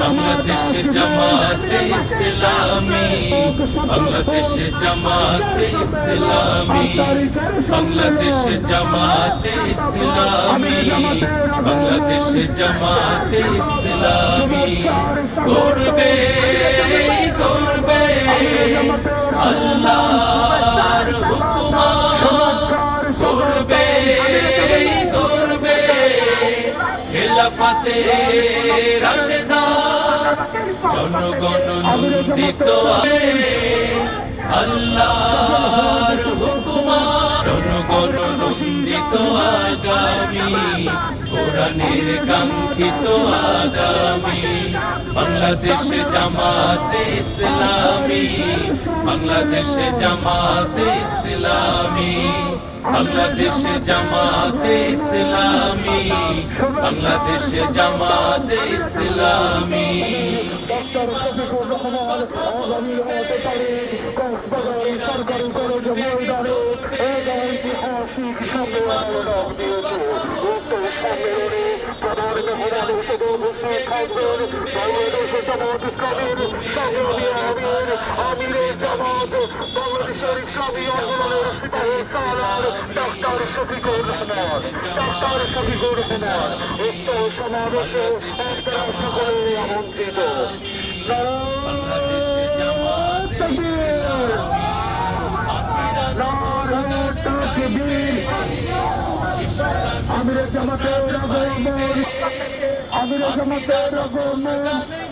বাংলাদেশে জামাতে ইসলামী। বাংলাদেশে জামাতে ইসলামী। বাংলাদেশে জামাতে ইসলামী। বাংলাদেশে জামাতে ইসলামী। করবে করবে আল্লাহর হুকুমা করবে খেলাফতে রাশেদা জনগণ নন্দিত আল্লাহর নন্দিত আগামী, কোরআনের কাঙ্ক্ষিত আগামী, বাংলাদেশ জামাতে ইসলামী, বাংলাদেশ জামাতে ইসলামী, বাংলাদেশ জামাতে ইসলামী, বাংলাদেশ জামাতে ইসলামী। সরকারি ঐতিহাসিক সম্মেলন দিয়েছে উক্ত সম্মেলনে প্রধান মেহমান হিসেবে বাংলাদেশের জামাত ইসলামের সংগ্রামী আমির আমিরের বাংলাদেশের ইসলামী আন্দোলনের সিপাহী সালার ডক্টর শফিকুর রহমান ডক্টর শফিকুর রহমান উক্ত সমাবেশে আপনারা সকলে আমন্ত্রিত আমিরের জামাতের আগমন আমিরের জামাতের আগমন